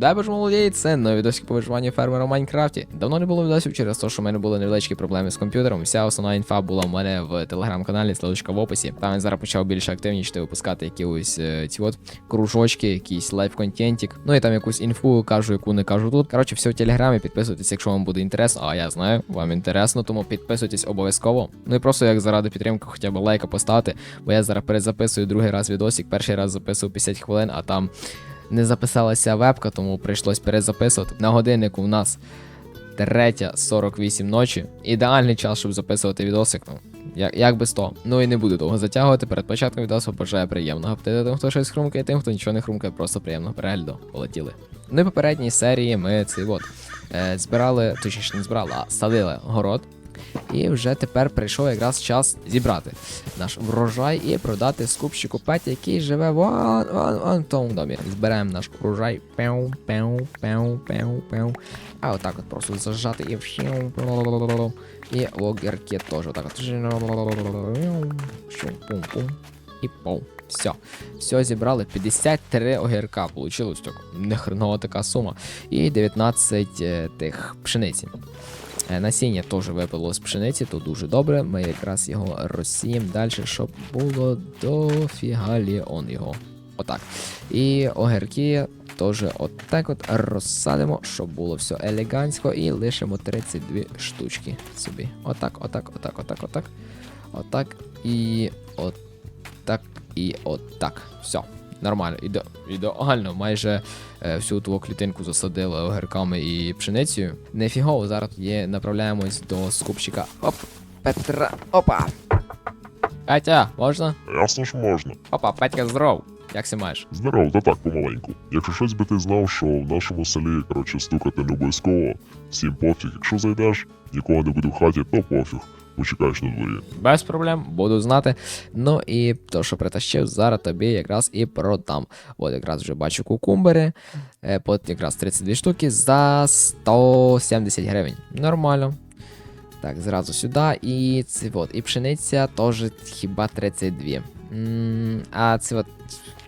Дай боже молодій, це нові відосики по виживанню фермера в Майнкрафті. Давно не було відосів через те, що в мене були невеличкі проблеми з комп'ютером. Вся основна інфа була в мене в телеграм-каналі, ссылочка в описі. Там я зараз почав більше активніше випускати якісь е, ці от кружочки, якийсь лайв-контентик. Ну і там якусь інфу кажу, яку не кажу тут. Коротше, все в телеграмі, підписуйтесь, якщо вам буде інтересно. А я знаю, вам інтересно, тому підписуйтесь обов'язково. Ну і просто як заради підтримки, хоча б лайка поставити, бо я зараз перезаписую другий раз відосик. Перший раз записував 50 хвилин, а там не записалася вебка, тому прийшлось перезаписувати. На годиннику у нас 3.48 ночі. Ідеальний час, щоб записувати відосик. Ну, як, як без того. Ну і не буду довго затягувати. Перед початком відосу бажаю приємного апетиту тим, хто щось хрумкає, тим, хто нічого не хрумкає, просто приємного перегляду. Полетіли. Ну і попередній серії ми цей от е, збирали, точніше не збирали, а садили город. І вже тепер прийшов якраз час зібрати наш врожай і продати скупщику Петі, який живе вон, вон, вон в тому домі. Зберемо наш урожай. Пеу, пеу, пеу, пеу, пеу. А отак от просто зажати і. І огірки теж отак от. І пум. Все. Все зібрали. 53 огірка. Получилось так. Нехренова така сума. І 19 е, тих пшениці. Е, Насіння теж випало з пшениці, то дуже добре. Ми якраз його розсіємо далі, щоб було дофіга ліон його. Отак. І огірки теж отак от розсадимо, щоб було все елегантсько, і лишимо 32 штучки собі. Отак, отак, отак, отак, отак. Отак і отак і отак. Все. Нормально, іде, ідеально, майже е, всю твою клітинку засадили огірками і пшеницею. Нефігово, зараз є, направляємось до скупщика. Оп, Петра. Опа. Петя, можна? Ясно ж можна. Опа, Петька, здоров. Як си маєш? Здорово, та так помаленьку. Якщо щось би ти знав, що в нашому селі, коротше, стукати не обов'язково, всім пофіг. Якщо зайдеш, нікого не буде в хаті, то пофіг. Почекаєш на дворі. Без проблем, буду знати. Ну і то, що притащив, зараз тобі якраз і продам. От якраз вже бачу кукумбери. Е, От якраз 32 штуки за 170 гривень. Нормально. Так, зразу сюди. І це от, і пшениця теж хіба 32. м а це от.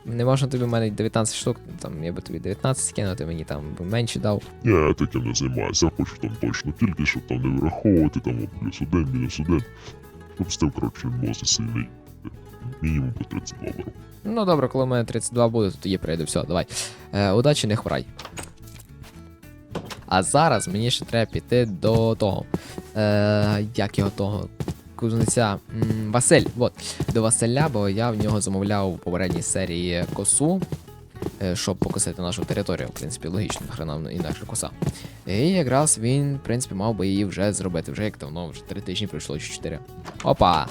Не можна тобі в мене 19 штук, там я би тобі 19 скинути, мені там менше дав. Я таким не займаюся, я хочу там точно кількість, щоб там не враховувати, там от, плюс один, мінус один. Щоб стив, коротше, мозок сильний. Мінімум по 32 беру. Ну добре, коли в мене 32 буде, то тоді прийде. Все, давай. Е, удачі, не хворай. А зараз мені ще треба піти до того. Е, як його того? Кузнеця. М, Василь. От. До Василя, бо я в нього замовляв у попередній серії косу. е, Щоб покосити нашу територію, в принципі, логічно, хрена інакше коса. І якраз він, в принципі, мав би її вже зробити. Вже як давно, вже 3 тижні пройшло чи 4. Опа!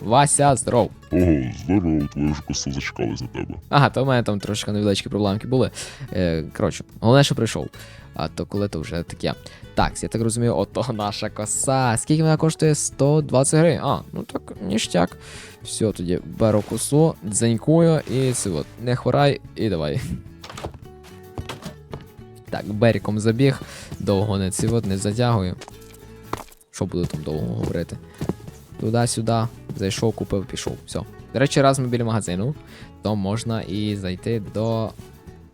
Вася, здоров! Ого, здорово, твою ж косу зачекались на тебе. Ага, то в мене там трошки невеличкі проблемки були. Е, коротше, головне, що прийшов. А то коли то вже таке. Так, я так розумію, ото наша коса. Скільки вона коштує? 120 гривень. А, ну так, ніштяк. Все, тоді беру косу, дзенькую і це от. Не хворай і давай. Так, беріком забіг, довго не ці от не затягую. Що буду там довго говорити? Туди-сюди, зайшов, купив, пішов. Все. До речі, раз ми біля магазину, то можна і зайти до.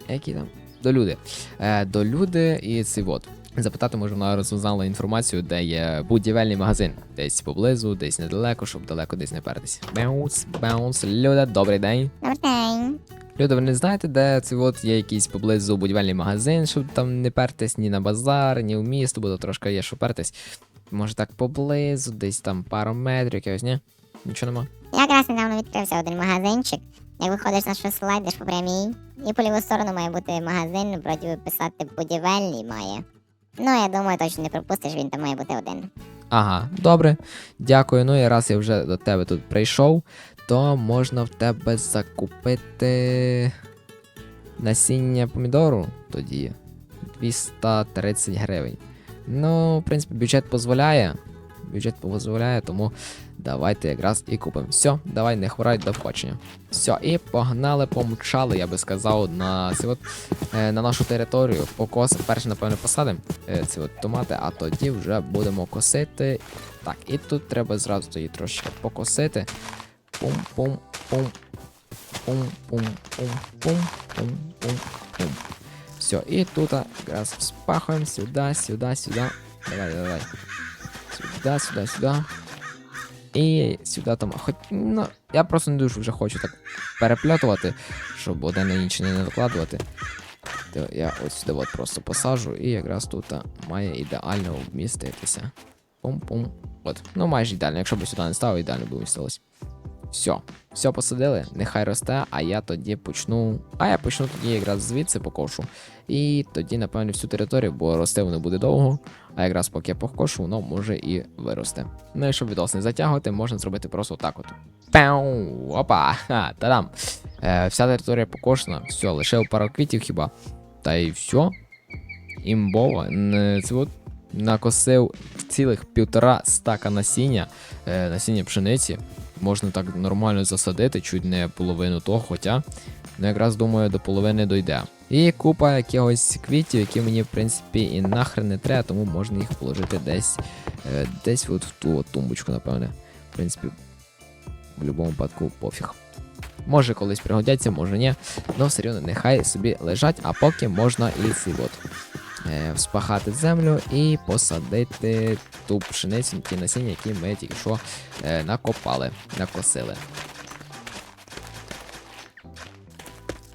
Які там? До люди. Е, до люди і цей от. Запитати, може, вона розв'язала інформацію, де є будівельний магазин. Десь поблизу, десь недалеко, щоб далеко десь не пертись. Баунс, баунс, Люда, добрий день. Добрий день. Люда, ви не знаєте, де це от є якийсь поблизу будівельний магазин, щоб там не пертись ні на базар, ні в місто, бо то трошки є, що пертись. Може так поблизу, десь там пару метрів, якогось, ні? Нічого нема. Якраз недавно відкрився один магазинчик. Як виходиш з нашого села, йдеш по прямій, і по ліву сторону має бути магазин, вроді писати будівельний має. Ну, я думаю, точно не пропустиш, він там має бути один. Ага, добре. Дякую. Ну і раз я вже до тебе тут прийшов, то можна в тебе закупити насіння помідору тоді 230 гривень. Ну, в принципі, бюджет дозволяє. Бюджет дозволяє, тому давайте якраз і купимо. Все, давай, не хворай, до побачення. Все, і погнали, помчали, я би сказав, на ці от, е, на нашу територію. Покос, перше, напевно, посадимо е, ці от томати, а тоді вже будемо косити. Так, і тут треба зразу її трошки покосити. Пум-пум-пум. Пум-пум-пум-пум-пум-пум-пум. Все, і тут якраз вспахуємо сюди, сюди, сюди. Давай, давай. Сюди, сюди, сюди. І сюди там. Хоч, ну, я просто не дуже вже хочу так переплетувати, щоб один на інший не накладувати. То я ось сюди от просто посаджу, і якраз тут має ідеально вміститися. Пум-пум. От. Ну майже ідеально. Якщо б сюди не ставив, ідеально б вмістилось. Все. Все посадили, нехай росте, а я тоді почну. А я почну тоді якраз звідси покошу. І тоді, напевно, всю територію, бо рости воно буде довго. А якраз поки я покошу, воно може і виросте. Ну і щоб відос не затягувати, можна зробити просто так от. Пяу! Опа! Ха, та-дам! Е, вся територія покошена, все, лишив пару квітів хіба. Та й все. Імбова. Н- Це от накосив цілих півтора стака насіння, е, насіння пшениці. Можна так нормально засадити, чуть не половину того, хоча. Ну, якраз думаю, до половини дойде. І купа якихось квітів, які мені, в принципі, і нахрен не треба, тому можна їх положити десь, е, десь от в ту тумбочку, напевне. В принципі, в будь-якому випадку пофіг. Може колись пригодяться, може ні. Ну, все рівно, нехай собі лежать, а поки можна і цей от. Е, вспахати землю і посадити ту пшеницю, ті насіння, які ми тільки що е, накопали, накосили.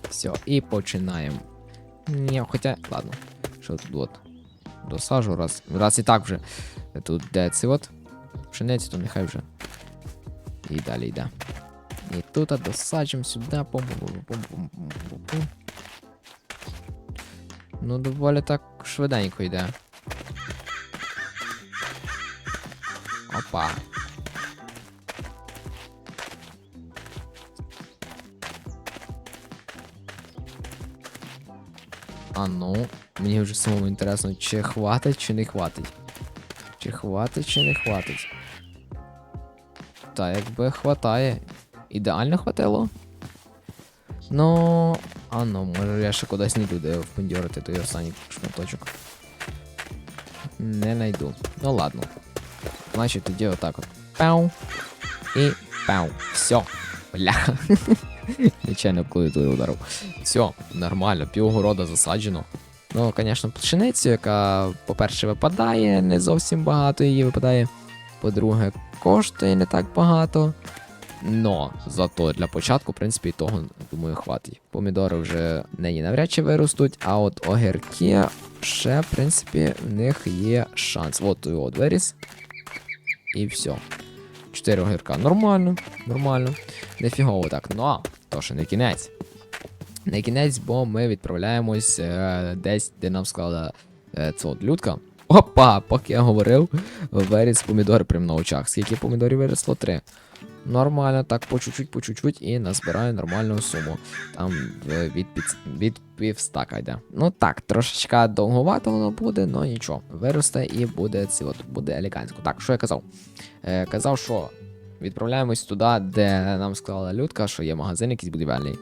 Все, і починаємо. Ні, хоча, ладно. Що тут от? Досажу, раз. Раз і так вже. Тут де це от. Пшениця, то нехай вже. І далі йде. І тут досаджуємо сюди. пум пум пум пум пум пум пум Ну, доволі так швиденько йде. Опа. А ну, мені вже самому інтересно, чи хватить, чи не хватить. Чи хватить, чи не хватить. Та якби хватає. Ідеально хватило. Ну. А ну, може я ще кудись не йду, впендьорити той останній шматочок. Не найду. Ну ладно. Значить тоді отак от. Пау. І пау. Все. Бляха. Нечайно клавіатуру ударив. Все, нормально, півгорода засаджено. Ну, звісно, пшеницю, яка, по-перше, випадає, не зовсім багато її випадає. По-друге, коштує не так багато. Но зато для початку, в принципі, того, думаю, хватить. Помідори вже неї навряд чи виростуть, а от огірки ще, в принципі, в них є шанс. От от виріс. І все. Чотири огірка. Нормально, нормально. Нефігово так. Ну а, то ще не кінець. Не кінець, бо ми відправляємось е, десь, де нам сказала е, от людка. Опа, поки я говорив, виріс помідори прямо на очах. Скільки помідорів виросло? Три. Нормально, так по чуть-чуть, по чуть-чуть і назбираю нормальну суму. Там е, від, під, від півстака йде. Ну так, трошечка довговато воно буде, але нічого. Виросте і буде це от буде елегантсько. Так, що я казав? Е, казав, що відправляємось туди, де нам сказала людка, що є магазин якийсь будівельний.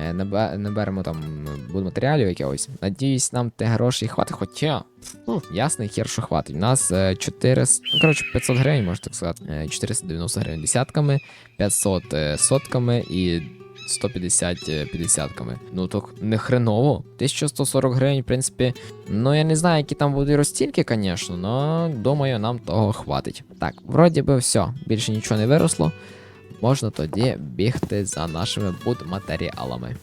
Е, набе- наберемо там будматеріалів якогось. Надіюсь, нам те грошей хватить, хоча. Ну, ясний хер, що хватить. У нас е, 400, ну, коротше, 500 гривень, можна так сказати. Е, 490 гривень десятками, 500 е, сотками і 150 е, п'ятдесятками. Ну то не хреново. 1140 гривень, в принципі. Ну я не знаю, які там будуть розцінки, звісно, але думаю, нам того хватить. Так, вроді би все, більше нічого не виросло. Можна тоді бігти за нашими будматеріалами.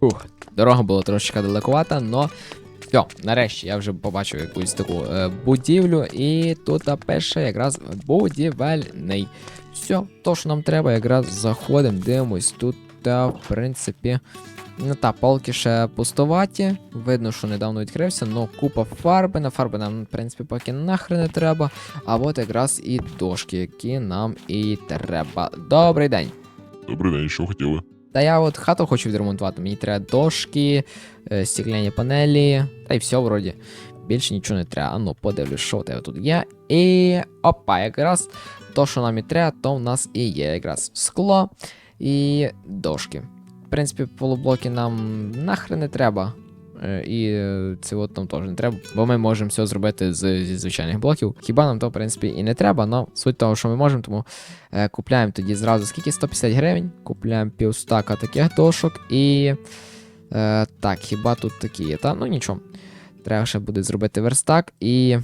Фух, дорога була трошечки далекувата, но все, нарешті я вже побачив якусь таку е, будівлю, і тут пише якраз будівельний. Все, то, що нам треба, якраз заходимо, дивимось. Тут, та, в принципі, та полки ще пустуваті. Видно, що недавно відкрився, но купа фарби. На фарби нам, в принципі, поки нахрен не треба. А от якраз і дошки, які нам і треба. Добрий день. Добрий день, що хотіли? Та я от хату хочу відремонтувати. Мені треба дошки, е, стекляні панелі, та й все вроді. Більше нічого не треба. А ну, подивлюсь, що у тебе тут є. І опа, якраз то, що нам і треба, то в нас і є якраз скло і дошки. В принципі, полублоки нам нахрен не треба. Е, І це от нам теж не треба, бо ми можемо все зробити з, зі звичайних блоків. Хіба нам то, в принципі, і не треба, але суть того, що ми можемо, тому е, купляємо тоді зразу скільки 150 гривень, купляємо півстака таких дошок і Е, так, хіба тут такі є? Та ну нічого. Треба ще буде зробити верстак і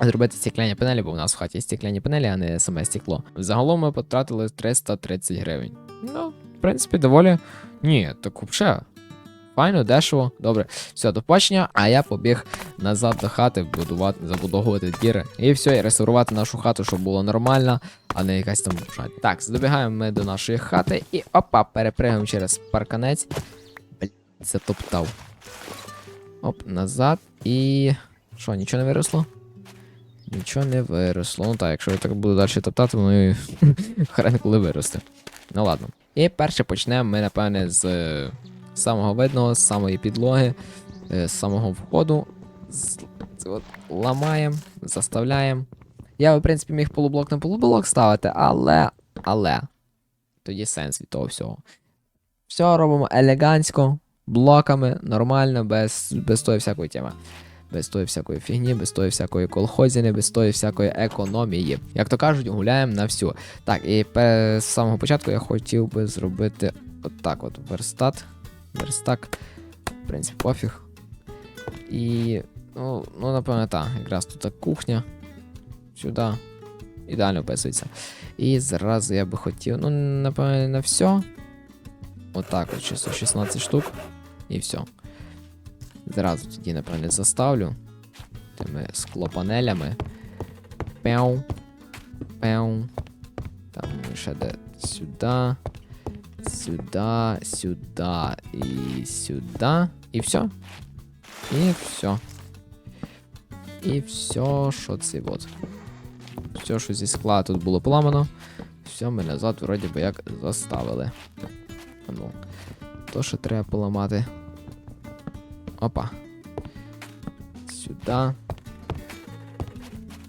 зробити стекляні панелі, бо у нас в хаті стекляні панелі, а не саме стекло. Загалом ми потратили 330 гривень. Ну, в принципі, доволі. Ні, так взагалі. Файно, дешево. Добре, все, до побачення. А я побіг назад до хати, будувати, забудовувати діри. І все, і реставрувати нашу хату, щоб було нормально, а не якась там шать. Так, добігаємо ми до нашої хати і опа, перепригуємо через парканець. Блін, затоптав. Оп, назад. І. Що, нічого не виросло? Нічого не виросло. Ну так, якщо я так буду далі топтати, воно і хрен коли виросте. Ну ладно. І перше почнемо ми, напевне, з е, самого видного, з самої підлоги, е, з самого входу. З, от, ламаємо, заставляємо. Я, в принципі, міг полублок на полублок ставити, але. Але. Тоді сенс від того всього. Все робимо елегантсько, блоками, нормально, без, без тої всякої теми. Без тої всякої фігні, без тої всякої колхозіни, без тої всякої економії. Як то кажуть, гуляємо на всю. Так, і з самого початку я хотів би зробити отак от верстат. Верстак. В принципі, пофіг. І. Ну, ну напевно, так. Якраз тут кухня. Сюди. Ідеально вписується. І зразу я би хотів. Ну, напевно, на все. Отак, от чисто 16 штук. І все. Зразу тоді, напевне, заставлю. Тими склопанелями. Пяу. Пяу. Там ще де сюди. Сюди, сюди і сюди. І все. І все. І все, що це от. Все, що зі скла тут було поламано. Все, ми назад вроді би як заставили. Ну, то, що треба поламати. Опа. Сюди.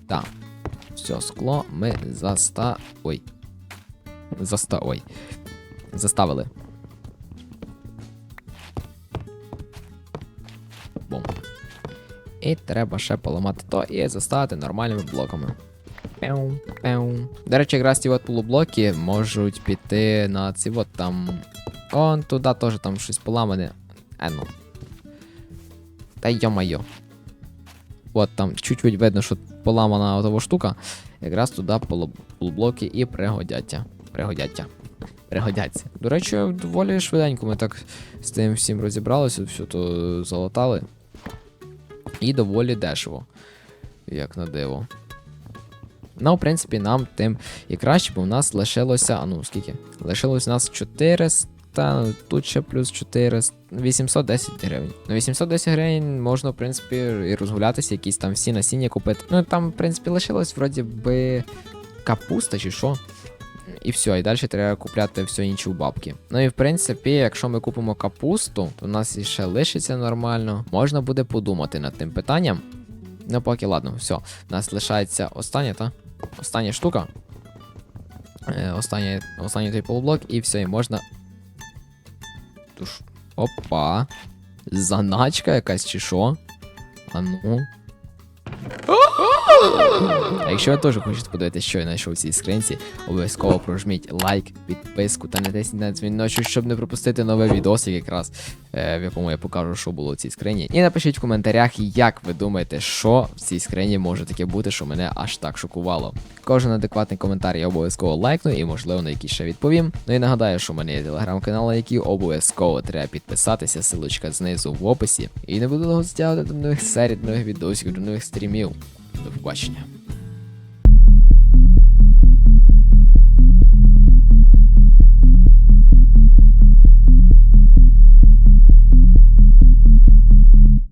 Так. Все, скло ми заста. Ой. Заста. Ой. Заставили. Бум. І треба ще поламати то і заставити нормальними блоками. Пяу, пяу. До речі, якраз ті от полублоки можуть піти на ці от там. Он туди теж там щось поламане. Е, ну. Та йо-майо. От там чуть-чуть видно, що поламана отова штука. Якраз туди полублоки і пригодяться. Пригодяться. Пригодяться. До речі, доволі швиденько ми так з тим всім розібралися, все то залатали. І доволі дешево. Як на диво. Ну, в принципі, нам тим і краще, бо в нас лишилося. А ну, скільки? Лишилось у нас 400, ну, тут ще плюс 400, 810 гривень. На 810 гривень можна, в принципі, і розгулятися, якісь там всі насіння купити. Ну, там, в принципі, лишилось вроді би капуста чи що. І все, і далі треба купляти все інше у бабки. Ну і в принципі, якщо ми купимо капусту, то в нас ще лишиться нормально. Можна буде подумати над тим питанням. Ну, поки ладно, все. У нас лишається остання, та? Остання штука. Е, останній той полублок, і все, і можна. Опа. Заначка якась чи що? А ну. А якщо ви теж хочете подивитися, що я знайшов в цій скринці, обов'язково прожміть лайк, підписку та натисніть на дзвіночок, щоб не пропустити новий відосик, якраз е, в якому я покажу, що було в цій скрині. І напишіть в коментарях, як ви думаєте, що в цій скрині може таке бути, що мене аж так шокувало. Кожен адекватний коментар я обов'язково лайкну і, можливо, на якийсь ще відповім. Ну і нагадаю, що в мене є телеграм-канал, на який обов'язково треба підписатися, силочка знизу в описі. І не буду довго стягувати до нових серій, до нових відосів, до нових стрімів. До побачення.